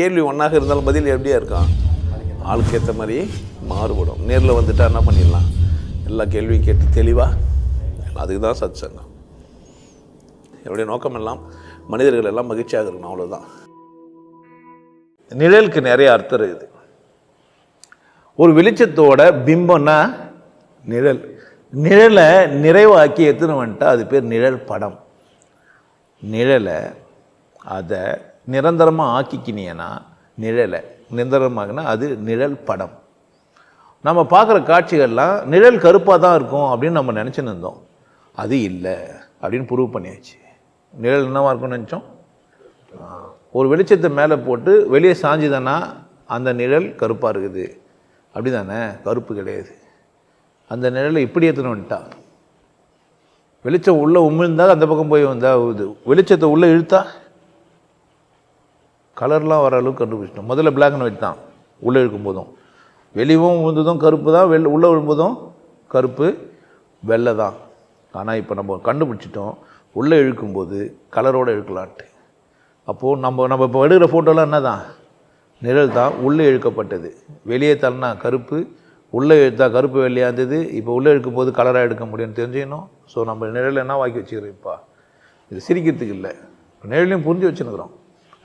கேள்வி ஒன்றாக இருந்தாலும் பதில் எப்படியா இருக்கான் ஆளுக்கு ஏற்ற மாதிரி மாறுபடும். நேரில் வந்துட்டா என்ன பண்ணிடலாம்? எல்லா கேள்வியும் கேட்டு தெளிவாக அதுக்கு தான் சத் சங்கம் என்னுடைய நோக்கம் எல்லாம் மனிதர்கள் எல்லாம் மகிழ்ச்சியாக இருக்கணும் அவ்வளோதான் நிழலுக்கு நிறைய அர்த்தம் இருக்குது. ஒரு வெளிச்சத்தோட பிம்பம்னா நிழல். நிழலை நிறைவாக்கி எத்தனை வந்துட்டா? அது பேர் நிழல் படம். நிழலை அதை நிரந்தரமாக ஆக்கிக்கினியனா? நிழலை. நிரந்தரமாகனா அது நிழல் படம். நம்ம பார்க்குற காட்சிகள்லாம் நிழல் கருப்பாக தான் இருக்கும் அப்படின்னு நம்ம நினச்சின்னு இருந்தோம். அது இல்லை அப்படின்னு ப்ரூவ் பண்ணியாச்சு. நிழல் என்னவாக இருக்கும்னு நினச்சோம்? ஒரு வெளிச்சத்தை மேலே போட்டு வெளியே சாஞ்சுதானா அந்த நிழல் கருப்பாக இருக்குது. அப்படி தானே கருப்பு கிடையாது. அந்த நிழலை இப்படி ஏற்றுன்னு வந்துட்டா வெளிச்சம் உள்ளே உமிழ்ந்தால் அந்த பக்கம் போய் வந்தால் இது வெளிச்சத்தை உள்ளே இழுத்தா? கலர்லாம் வர அளவுக்கு கண்டுபிடிச்சிட்டோம். முதல்ல பிளாக் அண்ட் ஒயிட் தான் உள்ளே இருக்கும்போதும். வெளியும் விழுந்ததும் கருப்பு தான் வெள்ளை உள்ளே விழும்போதும் கருப்பு வெள்ளை தான். ஆனால் இப்போ நம்ம கண்டுபிடிச்சிட்டோம். உள்ளே இழுக்கும்போது கலரோடு இழுக்கலான்ட்டு. அப்போது நம்ம நம்ம இப்போ எடுக்கிற ஃபோட்டோலாம் என்ன தான் நிழல் தான் உள்ளே இழுக்கப்பட்டது. வெளியே தள்ளனா கருப்பு உள்ளே இழுத்தா கருப்பு வெள்ளையாக இருந்தது. இப்போ உள்ளே இழுக்கும் போது கலராக எடுக்க முடியும்னு தெரிஞ்சுக்கணும். ஸோ நம்ம நிழல் என்ன வாக்கி வச்சுக்கிறோம் இப்போ? இது சிரிக்கிறதுக்கு இல்லை. நிழலையும் புரிஞ்சு வச்சுருக்கிறோம்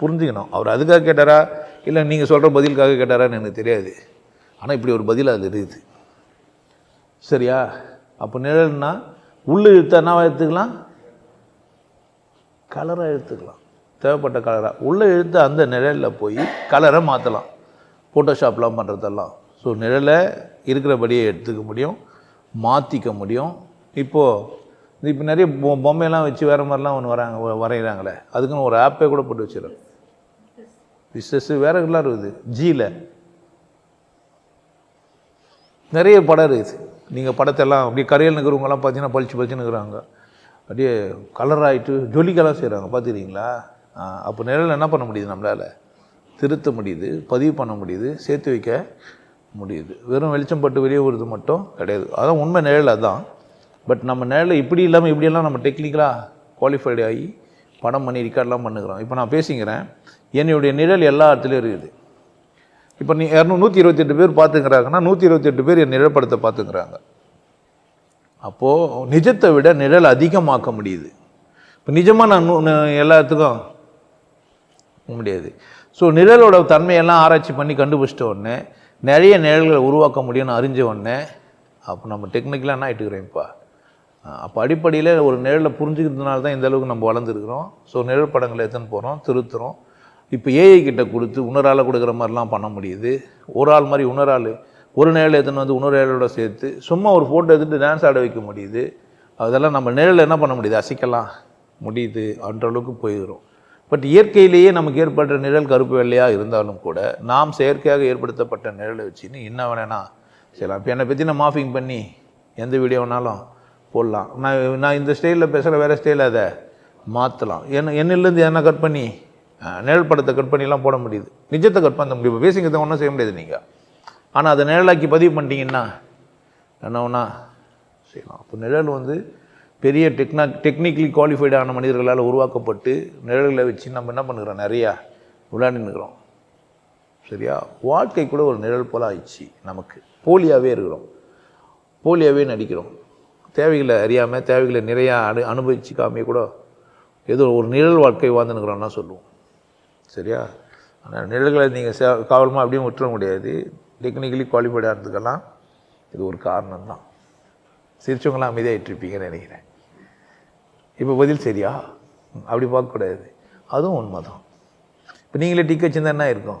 புரிஞ்சுக்கணும். அவர் அதுக்காக கேட்டாரா? இல்லை நீங்கள் சொல்கிற பதிலுக்காக கேட்டாரான்னு எனக்கு தெரியாது. ஆனால் இப்படி ஒரு பதில் அது இருக்குது. சரியா? அப்போ நிழல்னா உள்ளே இழுத்தா என்ன எடுத்துக்கலாம்? கலராக எடுத்துக்கலாம். தேவைப்பட்ட கலராக உள்ளே இழுத்து அந்த நிழலில் போய் கலரை மாற்றலாம் ஃபோட்டோஷாப்லாம் பண்ணுறதெல்லாம் ஸோ நிழலை இருக்கிறபடியே எடுத்துக்க முடியும். மாற்றிக்க முடியும். இப்போது இப்போ நிறைய பொ- பொம்மையெல்லாம் வச்சு வேறு மாதிரிலாம் ஒன்று வராங்க வரைகிறாங்களே. அதுக்குன்னு ஒரு ஆப்பே கூட போட்டு வச்சிடறேன் விசஸ் வேறு எல்லாம் இருக்குது? ஜியில் நிறைய படம் இருக்குது. நீங்கள் படத்தெல்லாம் அப்படியே கரையில் நிற்கிறவங்கலாம் பார்த்தீங்கன்னா பளிச்சு பளிச்சு நிற்கிறாங்க அப்படியே கலர் ஆகிட்டு ஜொலிக்கெல்லாம் செய்கிறாங்க பார்த்துக்கிறீங்களா அப்போ நிழல் என்ன பண்ண முடியுது நம்மளால்? திருத்த முடியுது பதிவு பண்ண முடியுது சேர்த்து வைக்க முடியுது. வெறும் வெளிச்சம் பட்டு வெளியே வருது மட்டும் கிடையாது. அதான் உண்மை நிழல் அதுதான் பட் நம்ம நிழல் இப்படி இல்லாமல் இப்படியெல்லாம் நம்ம டெக்னிக்கலாக குவாலிஃபைடு ஆகி படம் பண்ணி ரெக்கார்ட்லாம் பண்ணுகிறோம். இப்போ நான் பேசிக்கிறேன். என்னுடைய நிழல் எல்லா இடத்துலையும் இருக்குது. இப்போ நீ இரநூ நூற்றி இருபத்தெட்டு பேர் பார்த்துக்கிறாங்கன்னா நூற்றி இருபத்தெட்டு பேர் என் நிழற்படத்தை பார்த்துக்கிறாங்க. அப்போது நிஜத்தை விட நிழல் அதிகமாக்க முடியுது. இப்போ நிஜமாக நான் எல்லாத்துக்கும் முடியாது. ஸோ நிழலோட தன்மையெல்லாம் ஆராய்ச்சி பண்ணி கண்டுபிடிச்சிட்ட உடனே நிறைய நிழல்களை உருவாக்க முடியும்னு அறிஞ்ச உடனே அப்போ நம்ம டெக்னிக்கலாக என்ன ஆகிட்டுக்கிறோம்ப்பா அப்போ அடிப்படையில் ஒரு நிழலை புரிஞ்சுக்கிறதுனால தான் இந்த அளவுக்கு நம்ம வளர்ந்துருக்குறோம். ஸோ நிழல் படங்களை எடுத்துன்னு போகிறோம் திருத்துறோம். இப்போ ஏஐ கிட்ட கொடுத்து உணரால் கொடுக்குற மாதிரிலாம் பண்ண முடியுது. ஒரு ஆள் மாதிரி உணரால் ஒரு நேரில் எடுத்துன்னு வந்து இன்னொரு ஏழையோட சேர்த்து சும்மா ஒரு ஃபோட்டோ எடுத்துட்டு டான்ஸ் ஆட வைக்க முடியுது. அதெல்லாம் நம்ம நேரில் என்ன பண்ண முடியுது? அசைக்கலாம். முடியுது. அன்ற அளவுக்கு போயிடும் பட் இயற்கையிலேயே நமக்கு ஏற்பட்ட நிழல் கருப்பு வெள்ளையாக இருந்தாலும் கூட நாம் செயற்கையாக ஏற்படுத்தப்பட்ட நிழலை வச்சுன்னு என்ன வேணா செய்யலாம். இப்போ என்னை பற்றி நான் மாஃபிங் பண்ணி எந்த வீடியோ வேணாலும் போடலாம். நான் நான் இந்த ஸ்டைலில் பேசுகிற வேறு ஸ்டைலில் அதை மாற்றலாம் என்ன என்னிலேருந்து என்ன கட் பண்ணி நிழல் படத்தை கட் பண்ணிலாம் போட முடியுது. நிஜத்தை கட் பண்ண முடியும். இப்போ பேசிங்கிறத ஒன்றும் செய்ய முடியாது நீங்கள் ஆனால் அதை நிழலாக்கி பதிவு பண்ணிட்டீங்கன்னா என்ன ஒன்றா செய்யலாம் அப்போ நிழல் வந்து பெரிய டெக்னா டெக்னிக்கலி குவாலிஃபைடான மனிதர்களால் உருவாக்கப்பட்டு நிழல்களை வச்சு நம்ம என்ன பண்ணுறோம் நிறையா விளையாண்டுன்னுக்கிறோம் சரியா? வாழ்க்கை கூட ஒரு நிழல் போல ஆயிடுச்சு நமக்கு. போலியாகவே இருக்கிறோம். போலியாகவே நடிக்கிறோம். தேவைகளை அறியாமல் தேவைகளை நிறையா அனு அனுபவிச்சுக்காமே கூட ஏதோ ஒரு நிழல் வாழ்க்கை வாழ்ந்துனுக்குறோம்னா சொல்லுவோம். சரியா? ஆனால் நிழல்களை நீங்கள் சே காவலமாக அப்படியும் விட்டுற முடியாது. டெக்னிக்கலி குவாலிஃபைடாக இருந்துக்கலாம். இது ஒரு காரணம் தான் சிரிச்சவங்களாம் அமைதியாகிட்டு இருப்பீங்கன்னு நினைக்கிறேன். இப்போ பதில் சரியா? அப்படி பார்க்கக்கூடாது. அதுவும் உண்மை தான் இப்போ நீங்களே டிக்கெட் சின்ன என்ன இருக்கும்?